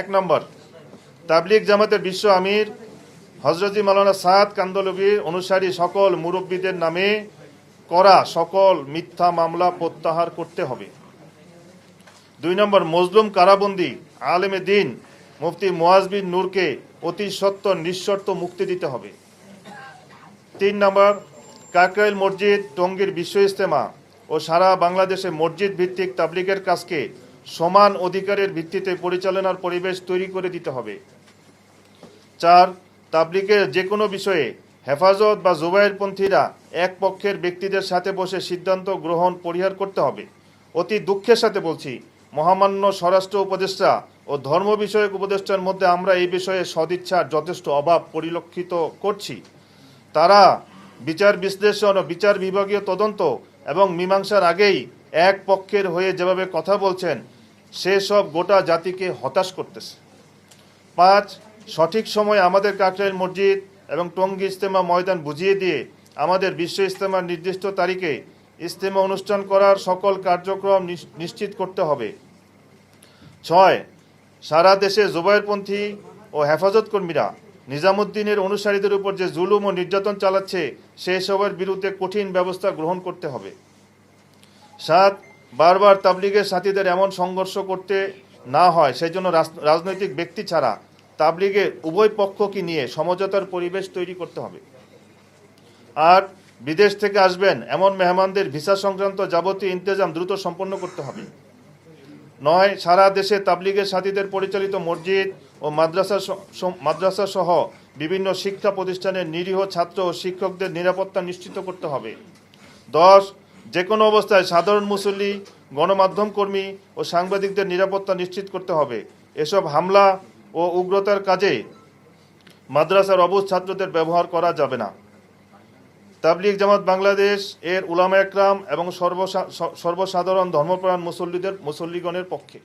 এক নম্বর, তাবলিগ জামাতের বিশ্ব আমির হজরতি মালানা সাদ কান্দলবির অনুসারী সকল মুরব্বীদের নামে করা সকল মিথ্যা মামলা প্রত্যাহার করতে হবে। দুই নম্বর, মজলুম কারাবন্দি আলেমে দিন মুফতি মোয়াজবিন নূরকে অতি সত্বর নিঃশর্ত মুক্তি দিতে হবে। তিন নম্বর, কাকরাইল মসজিদ টঙ্গীর বিশ্ব ইস্তেমা ও সারা বাংলাদেশে মসজিদ ভিত্তিক তাবলিগের কাজকে সমান অধিকারের ভিত্তিতে পরিচালনার পরিবেশ তৈরি করে দিতে হবে। চার, তাবলিগের যে কোনো বিষয়ে হেফাজত বা জুবাইরপন্থীরা এক পক্ষের ব্যক্তিদের সাথে বসে সিদ্ধান্ত গ্রহণ, পরিহার করতে হবে। অতি দুঃখের সাথে বলছি, মহামান্য স্বরাষ্ট্র উপদেষ্টা ও ধর্ম বিষয়ক উপদেষ্টার মধ্যে আমরা এই বিষয়ে সদিচ্ছার যথেষ্ট অভাব পরিলক্ষিত করছি। তারা বিচার বিশ্লেষণ ও বিচার বিভাগীয় তদন্ত এবং মীমাংসার আগেই এক পক্ষের হয়ে যেভাবে কথা বলছেন সেসব গোটা জাতিকে হতাশ করতেছে। পাঁচ, সঠিক সময় আমাদের কাকরাইল মসজিদ এবং টঙ্গী ইজতেমা ময়দান বুঝিয়ে দিয়ে আমাদের বিশ্ব ইস্তেমার নির্দিষ্ট তারিখে ইজতেমা অনুষ্ঠান করার সকল কার্যক্রম নিশ্চিত করতে হবে। ছয়, সারা দেশে জুবাইরপন্থী ও হেফাজত কর্মীরা নিজামুদ্দিনের অনুসারীদের উপর যে জুলুম ও নির্যাতন চালাচ্ছে সেই সবের বিরুদ্ধে কঠিন ব্যবস্থা গ্রহণ করতে হবে। সাত বারবার তাবলিগের সাথীদের এমন সংঘর্ষ করতে না হয় সেই জন্য রাজ- রাজনৈতিক ব্যক্তি ছাড়া তাবলিগের উভয় পক্ষকে নিয়ে সমঝোতার পরিবেশ তৈরি করতে হবে। আর বিদেশ থেকে আসবেন এমন মেহমানদের ভিসা সংক্রান্ত যাবতীয় ইন্তজাম দ্রুত সম্পন্ন করতে হবে। নয়, সারা দেশে তাবলিগের সাথীদের পরিচালিত মসজিদ ও মাদ্রাসা মাদ্রাসা সহ বিভিন্ন শিক্ষা প্রতিষ্ঠানের নিরীহ ছাত্র ও শিক্ষকদের নিরাপত্তা নিশ্চিত করতে হবে। দশ যে কোনো অবস্থায় সাধারণ মুসল্লি, গণমাধ্যম কর্মী ও সাংবাদিকদের নিরাপত্তা নিশ্চিত করতে হবে। এসব হামলা ও উগ্রতার কাজে মাদ্রাসার অবুজ ছাত্রদের ব্যবহার করা যাবে না। তাবলিগ জামাত বাংলাদেশ, এর উলামা একরাম এবং সর্বসা- সর্বসাধারণ ধর্মপ্রাণ মুসল্লিদের, মুসল্লিগণের পক্ষে।